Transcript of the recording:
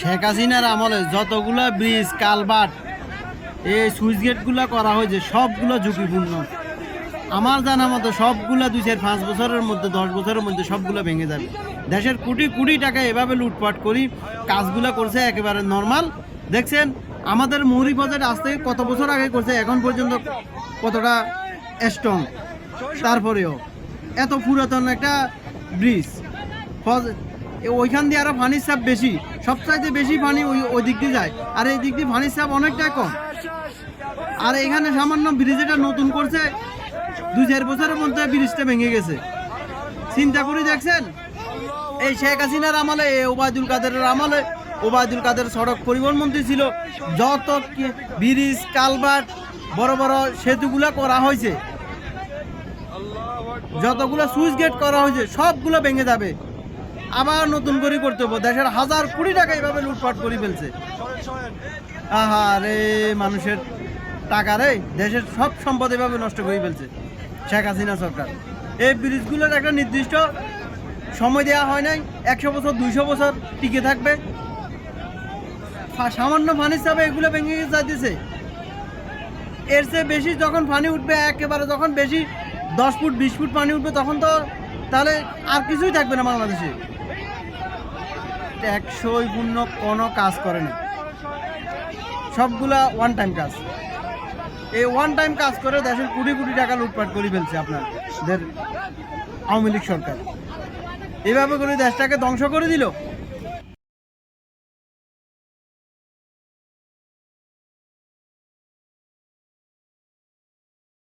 শেখ হাসিনার আমলে যতগুলা ব্রিজ, কালভার্ট, এই সুইচ গেটগুলো করা হয়েছে, সবগুলো ঝুঁকিপূর্ণ। আমার জানা মতো সবগুলা দুই চার পাঁচ বছরের মধ্যে, দশ বছরের মধ্যে সবগুলো ভেঙে যাবে। দেশের কোটি কোটি টাকা এভাবে লুটপাট করি, কাজগুলো করছে একেবারে নর্মাল দেখছেন, আমাদের মৌরি বাজার আজ থেকে কত বছর আগে করছে, এখন পর্যন্ত কতটা স্ট্রং তারপরেও, এত পুরাতন একটা ব্রিজ। ওইখান দিয়ে আরও পানির চাপ বেশি। সবচাইতে বেশি পানি ওই ওই দিক দিয়ে যায়। আর এই দিক দিয়ে পানির চাপ অনেকটা কম। আর এখানে সামান্য ব্রিজ এটা নতুন করছে। দুই চার বছরের মধ্যে ব্রিজটা ভেঙে গেছে। চিন্তা করে দেখছেন? এই শেখ হাসিনার আমলে ওবায়দুল কাদেরের আমলে, ওবায়দুল কাদের সড়ক পরিবহন মন্ত্রী ছিল। যত ব্রিজ কালভার্ট বড় বড় সেতুগুলা করা হয়েছে। যতগুলো সুইচ গেট করা হয়েছে, সবগুলো ভেঙে যাবে। আবার নতুন করে করতে হবে। দেশের হাজার কোটি টাকা এইভাবে লুটপাট করে ফেলছে। আহা রে, মানুষের টাকা রে। দেশের সব সম্পদ এভাবে নষ্ট করে ফেলছে শেখ হাসিনা সরকার। এই ব্রিজগুলোর একটা নির্দিষ্ট সময় দেওয়া হয় নাই। একশো বছর, দুইশো বছর টিকে থাকবে। সামান্য পানির চাপে এগুলো ভেঙে যাইতেছে। এর চেয়ে বেশি যখন পানি উঠবে, একেবারে যখন বেশি দশ ফুট, বিশ ফুট পানি উঠবে, তখন তো তাহলে আর কিছুই থাকবে না বাংলাদেশে। টেকসই পূর্ণ কোনো কাজ করে না। সবগুলা ওয়ান টাইম কাজ। এই ওয়ান টাইম কাজ করে দেশের কোটি কোটি টাকা লুটপাট করে ফেলছে আপনাদের আওয়ামী লীগ সরকার। এভাবে করে দেশটাকে ধ্বংস করে দিল।